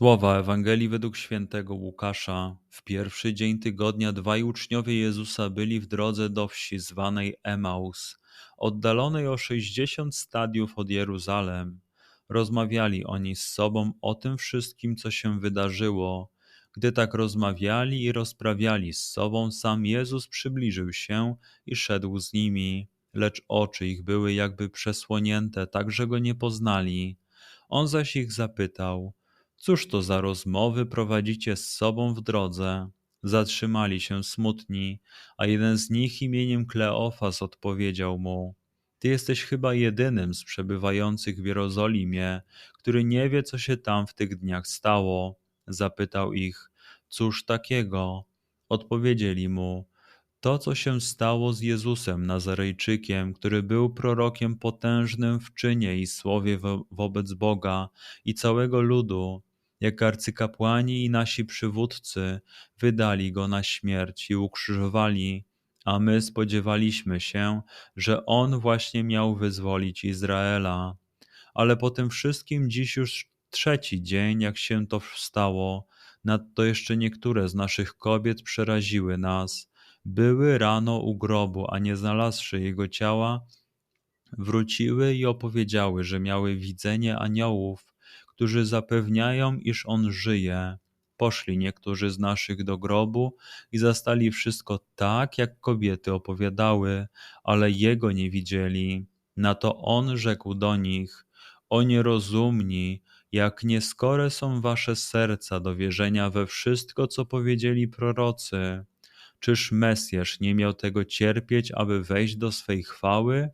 Słowa Ewangelii według świętego Łukasza. W pierwszy dzień tygodnia dwaj uczniowie Jezusa byli w drodze do wsi zwanej Emaus, oddalonej o sześćdziesiąt stadiów od Jeruzalem. Rozmawiali oni z sobą o tym wszystkim, co się wydarzyło. Gdy tak rozmawiali i rozprawiali z sobą, sam Jezus przybliżył się i szedł z nimi, lecz oczy ich były jakby przesłonięte, tak że go nie poznali. On zaś ich zapytał – Cóż to za rozmowy prowadzicie z sobą w drodze? Zatrzymali się smutni, a jeden z nich imieniem Kleofas odpowiedział mu: Ty jesteś chyba jedynym z przebywających w Jerozolimie, który nie wie, co się tam w tych dniach stało. Zapytał ich: Cóż takiego? Odpowiedzieli mu: To, co się stało z Jezusem Nazarejczykiem, który był prorokiem potężnym w czynie i słowie wo wobec Boga i całego ludu jak arcykapłani i nasi przywódcy wydali go na śmierć i ukrzyżowali, a my spodziewaliśmy się, że on właśnie miał wyzwolić Izraela. Ale po tym wszystkim dziś już trzeci dzień, jak się to stało, nadto jeszcze niektóre z naszych kobiet przeraziły nas. Były rano u grobu, a nie znalazłszy jego ciała, wróciły i opowiedziały, że miały widzenie aniołów, którzy zapewniają, iż on żyje. Poszli niektórzy z naszych do grobu i zastali wszystko tak, jak kobiety opowiadały, ale jego nie widzieli. Na to on rzekł do nich: O nierozumni, jak nieskore są wasze serca do wierzenia we wszystko, co powiedzieli prorocy. Czyż Mesjasz nie miał tego cierpieć, aby wejść do swej chwały?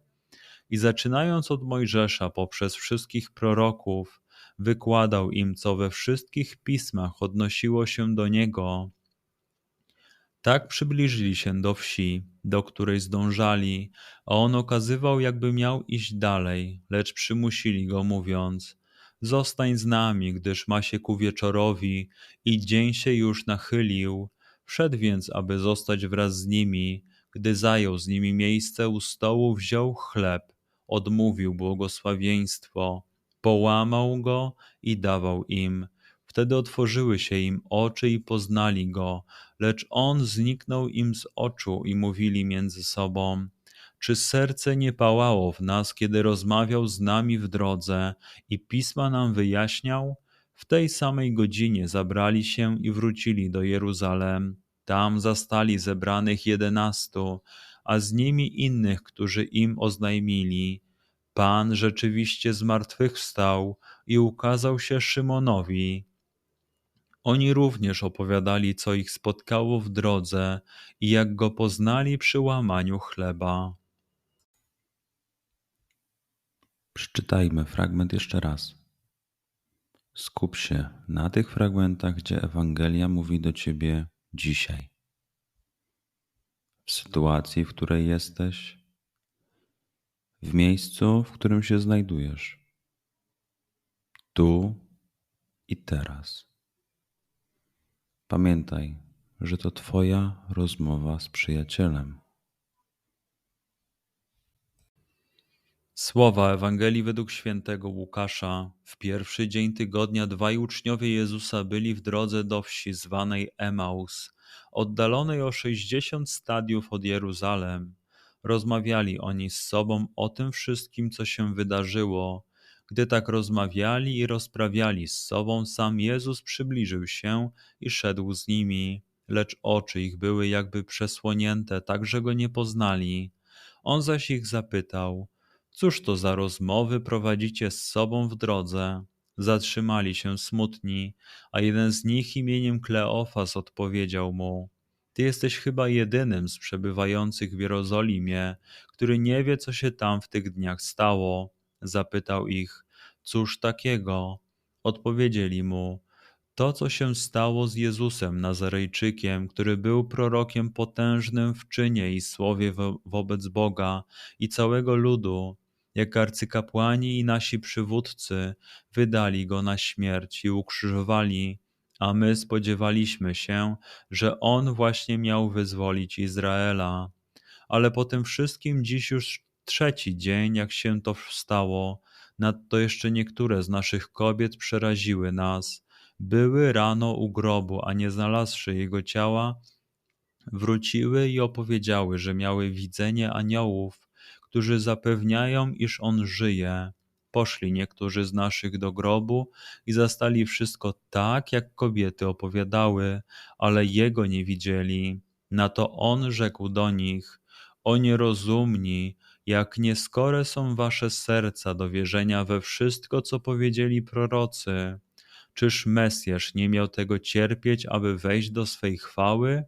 I zaczynając od Mojżesza poprzez wszystkich proroków, wykładał im, co we wszystkich pismach odnosiło się do niego. Tak przybliżyli się do wsi, do której zdążali, a on okazywał, jakby miał iść dalej, lecz przymusili go, mówiąc: Zostań z nami, gdyż ma się ku wieczorowi i dzień się już nachylił. Wszedł więc, aby zostać wraz z nimi. Gdy zajął z nimi miejsce u stołu, wziął chleb, odmówił błogosławieństwo połamał go i dawał im. Wtedy otworzyły się im oczy i poznali go, lecz on zniknął im z oczu i mówili między sobą: Czy serce nie pałało w nas, kiedy rozmawiał z nami w drodze i pisma nam wyjaśniał? W tej samej godzinie zabrali się i wrócili do Jeruzalem. Tam zastali zebranych jedenastu, a z nimi innych, którzy im oznajmili: Pan rzeczywiście zmartwychwstał i ukazał się Szymonowi. Oni również opowiadali, co ich spotkało w drodze i jak go poznali przy łamaniu chleba. Przeczytajmy fragment jeszcze raz. Skup się na tych fragmentach, gdzie Ewangelia mówi do ciebie dzisiaj. W sytuacji, w której jesteś, w miejscu, w którym się znajdujesz, tu i teraz. Pamiętaj, że to Twoja rozmowa z przyjacielem. Słowa Ewangelii według świętego Łukasza. W pierwszy dzień tygodnia dwaj uczniowie Jezusa byli w drodze do wsi zwanej Emaus, oddalonej o sześćdziesiąt stadiów od Jeruzalem Rozmawiali oni z sobą o tym wszystkim, co się wydarzyło. Gdy tak rozmawiali i rozprawiali z sobą, sam Jezus przybliżył się i szedł z nimi, lecz oczy ich były jakby przesłonięte, tak że go nie poznali. On zaś ich zapytał: Cóż to za rozmowy prowadzicie z sobą w drodze? Zatrzymali się smutni, a jeden z nich imieniem Kleofas odpowiedział mu: Ty jesteś chyba jedynym z przebywających w Jerozolimie, który nie wie, co się tam w tych dniach stało. Zapytał ich: Cóż takiego? Odpowiedzieli mu: To, co się stało z Jezusem Nazarejczykiem, który był prorokiem potężnym w czynie i słowie wo wobec Boga i całego ludu jak arcykapłani i nasi przywódcy wydali go na śmierć i ukrzyżowali, a my spodziewaliśmy się, że on właśnie miał wyzwolić Izraela. Ale po tym wszystkim dziś już trzeci dzień, jak się to stało, nadto jeszcze niektóre z naszych kobiet przeraziły nas. Były rano u grobu, a nie znalazłszy jego ciała, wróciły i opowiedziały, że miały widzenie aniołów, którzy zapewniają, iż on żyje. Poszli niektórzy z naszych do grobu i zastali wszystko tak, jak kobiety opowiadały, ale jego nie widzieli. Na to on rzekł do nich: O nierozumni, jak nieskore są wasze serca do wierzenia we wszystko, co powiedzieli prorocy. Czyż Mesjasz nie miał tego cierpieć, aby wejść do swej chwały?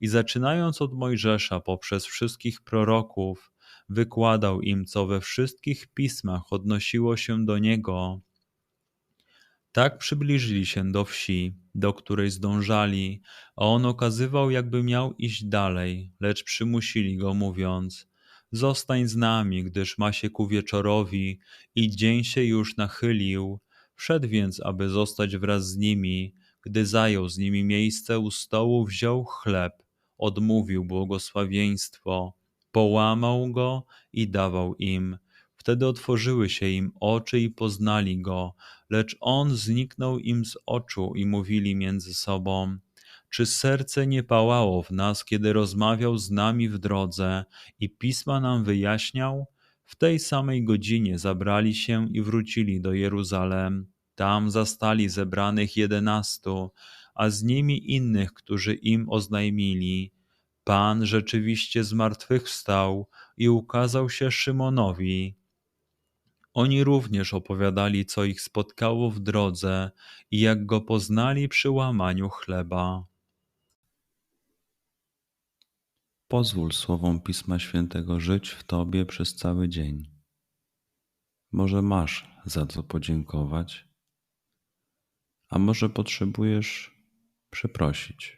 I zaczynając od Mojżesza poprzez wszystkich proroków, wykładał im, co we wszystkich pismach odnosiło się do niego. Tak przybliżyli się do wsi, do której zdążali, a on okazywał, jakby miał iść dalej, lecz przymusili go, mówiąc: Zostań z nami, gdyż ma się ku wieczorowi i dzień się już nachylił. Wszedł więc, aby zostać wraz z nimi. Gdy zajął z nimi miejsce u stołu, wziął chleb, odmówił błogosławieństwo połamał go i dawał im. Wtedy otworzyły się im oczy i poznali go, lecz on zniknął im z oczu i mówili między sobą: Czy serce nie pałało w nas, kiedy rozmawiał z nami w drodze i pisma nam wyjaśniał? W tej samej godzinie zabrali się i wrócili do Jeruzalem. Tam zastali zebranych jedenastu, a z nimi innych, którzy im oznajmili: Pan rzeczywiście zmartwychwstał i ukazał się Szymonowi. Oni również opowiadali, co ich spotkało w drodze i jak go poznali przy łamaniu chleba. Pozwól słowom Pisma Świętego żyć w Tobie przez cały dzień. Może masz za co podziękować, a może potrzebujesz przeprosić.